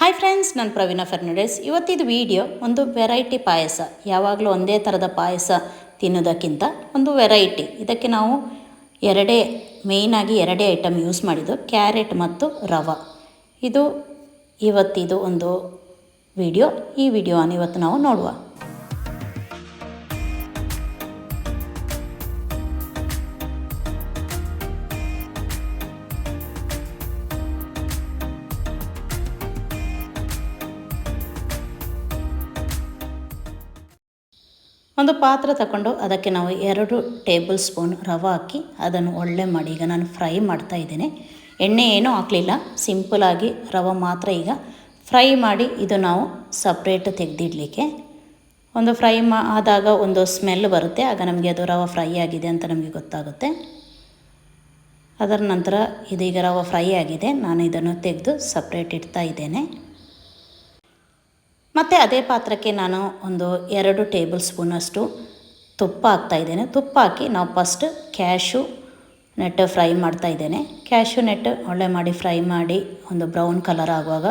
Hi friends ನಾನು ಪ್ರವೀಣ ಫರ್ನಾಂಡಿಸ್. ಇವತ್ತಿದು video ಒಂದು ವೆರೈಟಿ ಪಾಯಸ. ಯಾವಾಗಲೂ ಒಂದೇ ಥರದ ಪಾಯಸ ತಿನ್ನೋದಕ್ಕಿಂತ ಒಂದು ವೆರೈಟಿ ಇದಕ್ಕೆ ನಾವು ಎರಡೇ ಮೇಯ್ನಾಗಿ ಎರಡೇ ಐಟಮ್ ಯೂಸ್ ಮಾಡಿದ್ದು ಕ್ಯಾರೆಟ್ ಮತ್ತು ರವೆ. ಇದು ಇವತ್ತಿದು ಒಂದು ವಿಡಿಯೋ ಈ ವಿಡಿಯೋನ ಇವತ್ತು ನಾವು ನೋಡುವ. ಒಂದು ಪಾತ್ರೆ ತಗೊಂಡು ಅದಕ್ಕೆ ನಾವು ಎರಡು ಟೇಬಲ್ ಸ್ಪೂನ್ ರವೆ ಹಾಕಿ ಅದನ್ನು ಒಳ್ಳೆ ಮಾಡಿ. ಈಗ ನಾನು ಫ್ರೈ ಮಾಡ್ತಾ ಇದ್ದೇನೆ. ಎಣ್ಣೆ ಏನೂ ಹಾಕಲಿಲ್ಲ. ಸಿಂಪಲಾಗಿ ರವೆ ಮಾತ್ರ ಈಗ. ಫ್ರೈ ಮಾಡಿ ಇದು ನಾವು ಸಪ್ರೇಟ್ ತೆಗೆದಿಡಲಿಕ್ಕೆ. ಒಂದು ಫ್ರೈ ಮಾ ಆದಾಗ ಒಂದು ಸ್ಮೆಲ್ ಬರುತ್ತೆ. ಆಗ ನಮಗೆ ಅದು ರವ ಫ್ರೈ ಆಗಿದೆ ಅಂತ ನಮಗೆ ಗೊತ್ತಾಗುತ್ತೆ. ಅದರ ನಂತರ ಇದೀಗ ರವ ಫ್ರೈ ಆಗಿದೆ. ನಾನು ಇದನ್ನು ತೆಗೆದು ಸಪ್ರೇಟ್ ಇಡ್ತಾ ಇದ್ದೇನೆ. ಮತ್ತು ಅದೇ ಪಾತ್ರಕ್ಕೆ ನಾನು ಒಂದು ಎರಡು ಟೇಬಲ್ ಸ್ಪೂನಷ್ಟು ತುಪ್ಪ ಹಾಕ್ತಾಯಿದ್ದೇನೆ ತುಪ್ಪ ಹಾಕಿ ನಾವು ಫಸ್ಟ್ ಕ್ಯಾಶು ನೆಟ್ ಫ್ರೈ ಮಾಡ್ತಾ ಇದ್ದೇನೆ. ಕ್ಯಾಶು ನೆಟ್ ಒಳ್ಳೆ ಮಾಡಿ ಫ್ರೈ ಮಾಡಿ ಒಂದು ಬ್ರೌನ್ ಕಲರ್ ಆಗುವಾಗ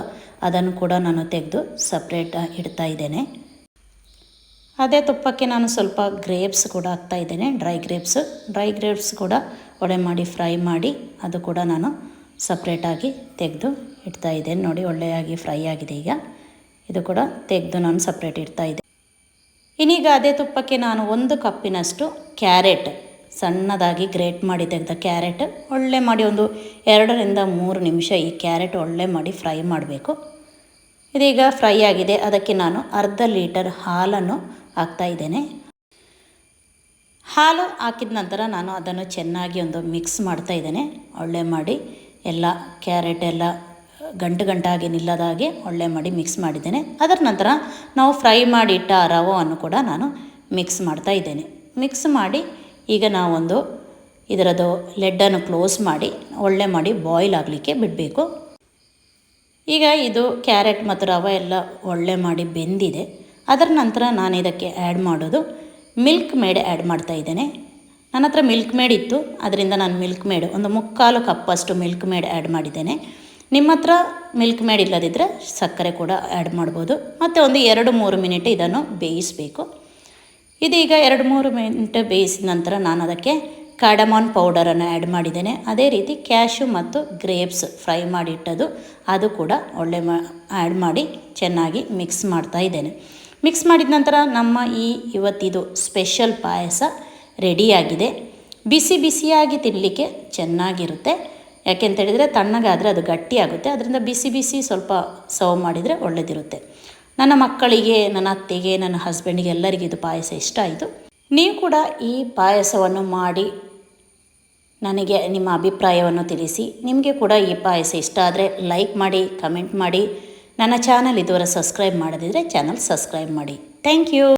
ಅದನ್ನು ಕೂಡ ನಾನು ತೆಗೆದು ಸಪ್ರೇಟ್ ಇಡ್ತಾ ಇದ್ದೇನೆ. ಅದೇ ತುಪ್ಪಕ್ಕೆ ನಾನು ಸ್ವಲ್ಪ ಗ್ರೇಪ್ಸ್ ಕೂಡ ಹಾಕ್ತಾ ಇದ್ದೇನೆ. ಡ್ರೈ ಗ್ರೇಪ್ಸ್ ಡ್ರೈ ಗ್ರೇಪ್ಸ್ ಕೂಡ ಒಳ್ಳೆ ಮಾಡಿ ಫ್ರೈ ಮಾಡಿ ಅದು ಕೂಡ ನಾನು ಸಪ್ರೇಟಾಗಿ ತೆಗೆದು ಇಡ್ತಾ ಇದ್ದೇನೆ. ನೋಡಿ ಒಳ್ಳೆಯಾಗಿ ಫ್ರೈ ಆಗಿದೆ ಈಗ. ಇದು ಕೂಡ ತೆಗೆದು ನಾನು ಸಪ್ರೇಟ್ ಇಡ್ತಾ ಇದ್ದೆ. ಇನ್ನೀಗ ಅದೇ ತುಪ್ಪಕ್ಕೆ ನಾನು ಒಂದು ಕಪ್ಪಿನಷ್ಟು ಕ್ಯಾರೆಟ್, ಸಣ್ಣದಾಗಿ ಗ್ರೇಟ್ ಮಾಡಿ ತೆಗೆದ ಕ್ಯಾರೆಟ್, ಒಳ್ಳೆ ಮಾಡಿ ಒಂದು ಎರಡರಿಂದ ಮೂರು ನಿಮಿಷ ಈ ಕ್ಯಾರೆಟ್ ಒಳ್ಳೆ ಮಾಡಿ ಫ್ರೈ ಮಾಡಬೇಕು. ಇದೀಗ ಫ್ರೈ ಆಗಿದೆ, ಅದಕ್ಕೆ ನಾನು ಅರ್ಧ ಲೀಟರ್ ಹಾಲನ್ನು ಹಾಕ್ತಾ ಇದ್ದೇನೆ. ಹಾಲು ಹಾಕಿದ ನಂತರ ನಾನು ಅದನ್ನು ಚೆನ್ನಾಗಿ ಒಂದು ಮಿಕ್ಸ್ ಮಾಡ್ತಾ ಇದ್ದೇನೆ. ಒಳ್ಳೆ ಮಾಡಿ ಎಲ್ಲ ಕ್ಯಾರೆಟ್ ಎಲ್ಲ ಗಂಟು ಗಂಟಾಗಿ ನಿಲ್ಲದ ಹಾಗೆ ಒಳ್ಳೆ ಮಾಡಿ ಮಿಕ್ಸ್ ಮಾಡಿದ್ದೇನೆ. ಅದರ ನಂತರ ನಾವು ಫ್ರೈ ಮಾಡಿ ಇಟ್ಟ ರವವನ್ನು ಕೂಡ ನಾನು ಮಿಕ್ಸ್ ಮಾಡ್ತಾ ಇದ್ದೇನೆ. ಮಿಕ್ಸ್ ಮಾಡಿ ಈಗ ನಾವೊಂದು ಇದರದ್ದು ಲೆಡ್ಡನ್ನು ಕ್ಲೋಸ್ ಮಾಡಿ ಒಳ್ಳೆ ಮಾಡಿ ಬಾಯ್ಲ್ ಆಗಲಿಕ್ಕೆ ಬಿಡಬೇಕು. ಈಗ ಇದು ಕ್ಯಾರೆಟ್ ಮತ್ತು ರವೆ ಎಲ್ಲ ಒಳ್ಳೆ ಮಾಡಿ ಬೆಂದಿದೆ. ಅದರ ನಂತರ ನಾನು ಇದಕ್ಕೆ ಆ್ಯಡ್ ಮಾಡೋದು ಮಿಲ್ಕ್ ಮೇಡ್ ಆ್ಯಡ್ ಮಾಡ್ತಾ ಇದ್ದೇನೆ. ನನ್ನ ಹತ್ರ ಮಿಲ್ಕ್ ಮೇಡ್ ಇತ್ತು ಅದರಿಂದ ನಾನು ಮಿಲ್ಕ್ ಮೇಡ್ ಒಂದು ಮುಕ್ಕಾಲು ಕಪ್ಪಷ್ಟು ಮಿಲ್ಕ್ ಮೇಡ್ ಆ್ಯಡ್ ಮಾಡಿದ್ದೇನೆ. ನಿಮ್ಮ ಹತ್ರ ಮಿಲ್ಕ್ ಮೇಡ್ ಇಲ್ಲದಿದ್ದರೆ ಸಕ್ಕರೆ ಕೂಡ ಆ್ಯಡ್ ಮಾಡ್ಬೋದು. ಮತ್ತು ಒಂದು ಎರಡು ಮೂರು ಮಿನಿಟ್ ಇದನ್ನು ಬೇಯಿಸಬೇಕು. ಇದೀಗ ಎರಡು ಮೂರು ಮಿನಿಟ್ ಬೇಯಿಸಿದ ನಂತರ ನಾನು ಅದಕ್ಕೆ ಕಾರ್ಡಮಾನ್ ಪೌಡರನ್ನು ಆ್ಯಡ್ ಮಾಡಿದ್ದೇನೆ. ಅದೇ ರೀತಿ ಕ್ಯಾಶು ಮತ್ತು ಗ್ರೇಪ್ಸ್ ಫ್ರೈ ಮಾಡಿಟ್ಟದು ಅದು ಕೂಡ ಒಳ್ಳೆ ಮಾ ಆ್ಯಡ್ ಮಾಡಿ ಚೆನ್ನಾಗಿ ಮಿಕ್ಸ್ ಮಾಡ್ತಾ ಇದ್ದೇನೆ. ಮಿಕ್ಸ್ ಮಾಡಿದ ನಂತರ ನಮ್ಮ ಈ ಇವತ್ತಿದು ಸ್ಪೆಷಲ್ ಪಾಯಸ ರೆಡಿಯಾಗಿದೆ ಬಿಸಿ ಬಿಸಿಯಾಗಿ ತಿನ್ನಲಿಕ್ಕೆ ಚೆನ್ನಾಗಿರುತ್ತೆ. ಯಾಕೆಂತೇಳಿದರೆ ತಣ್ಣಗಾದರೆ ಅದು ಗಟ್ಟಿಯಾಗುತ್ತೆ. ಅದರಿಂದ ಬಿಸಿ ಬಿಸಿ ಸ್ವಲ್ಪ ಸರ್ವ್ ಮಾಡಿದರೆ ಒಳ್ಳೆಯದಿರುತ್ತೆ ನನ್ನ ಮಕ್ಕಳಿಗೆ, ನನ್ನ ಅತ್ತೆಗೆ, ನನ್ನ ಹಸ್ಬೆಂಡಿಗೆ ಎಲ್ಲರಿಗೂ ಇದು ಪಾಯಸ ಇಷ್ಟ ಆಯಿತು. ನೀವು ಕೂಡ ಈ ಪಾಯಸವನ್ನು ಮಾಡಿ ನನಗೆ ನಿಮ್ಮ ಅಭಿಪ್ರಾಯವನ್ನು ತಿಳಿಸಿ. ನಿಮಗೆ ಕೂಡ ಈ ಪಾಯಸ ಇಷ್ಟ ಆದರೆ ಲೈಕ್ ಮಾಡಿ ಕಮೆಂಟ್ ಮಾಡಿ. ನನ್ನ ಚಾನಲ್ ಇದುವರೆ ಸಬ್ಸ್ಕ್ರೈಬ್ ಮಾಡದಿದ್ದರೆ ಚಾನಲ್ ಸಬ್ಸ್ಕ್ರೈಬ್ ಮಾಡಿ. Thank you